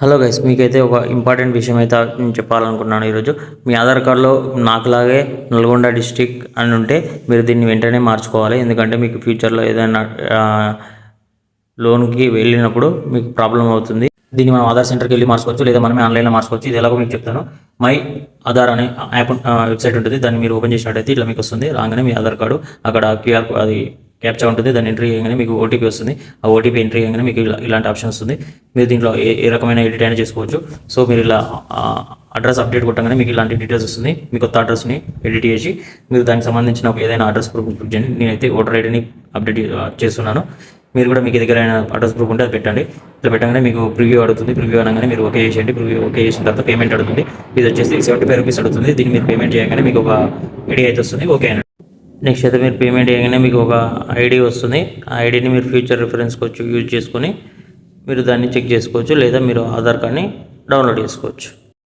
Hello guys మీకైతే ఒక important విషయం అయితే నేను చెప్పాలనుకున్నాను ఈరోజు. మీ ఆధార్ కార్డులో నాకులాగే నల్గొండ డిస్టిక్ అని ఉంటే మీరు దీన్ని వెంటనే మార్చుకోవాలి. ఎందుకంటే మీకు ఫ్యూచర్లో ఏదైనా లోన్కి వెళ్ళినప్పుడు మీకు ప్రాబ్లం అవుతుంది. దీన్ని మనం ఆధార్ సెంటర్కి వెళ్ళి మార్చుకోవచ్చు లేదా మనమే ఆన్లైన్లో మార్చుకోవచ్చు. ఇది ఎలాగో మీకు చెప్తాను. మై ఆధార్ అనే యాప్ వెబ్సైట్ ఉంటుంది. దాన్ని మీరు ఓపెన్ చేసినట్టయితే ఇట్లా మీకు వస్తుంది. రాగానే మీ ఆధార్ కార్డు అక్కడ క్యూఆర్ అది క్యాప్చా ఉంటుంది. దాన్ని ఎంట్రీ చేయగానే మీకు ఓటీపీ వస్తుంది. ఆ ఓటీపీ ఎంట్రీ చేయగానే మీకు ఇలాంటి ఆప్షన్ వస్తుంది. మీరు దీంట్లో ఏ ఏ రకమైన ఎడిట్ అయినా చేసుకోవచ్చు. సో మీరు ఇలా అడ్రస్ అప్డేట్ కొట్టగానే మీకు ఇలాంటి డీటెయిల్స్ వస్తుంది. మీ కొత్త అడ్రస్ని ఎడిట్ చేసి మీరు దానికి సంబంధించిన ఒక ఏదైనా అడ్రస్ ప్రూఫ్ చేయండి. నేనైతే ఓటర్ ఐడిని అప్డేట్ చేస్తున్నాను. మీరు కూడా మీకు దగ్గర అడ్రస్ ప్రూఫ్ ఉంటే అది పెట్టండి. ఇట్లా పెట్టగానే మీకు ప్రివ్యూ అడుగుతుంది. ప్రివ్యూ అనగానే మీరు ఓకే చేసేయండి. ప్రివ్యూ ఓకే చేసిన తర్వాత పేమెంట్ అడుగుతుంది. ఇది వచ్చేసి సెవెంటీ ఫైవ్ రూపీస్ అడుగుతుంది. దీన్ని మీరు పేమెంట్ చేయగానే మీకు ఒక ఐడి అయితే వస్తుంది. ఓకే అండి నెక్స్ట్ అయితే మీరు పేమెంట్ చేయగానే మీకు ఒక ఐడి వస్తుంది. ఆ ఐడిని మీరు ఫ్యూచర్ రిఫరెన్స్కి వచ్చి యూజ్ చేసుకొని మీరు దాన్ని చెక్ చేసుకోవచ్చు లేదా మీరు ఆధార్ కార్డ్ని డౌన్లోడ్ చేసుకోవచ్చు.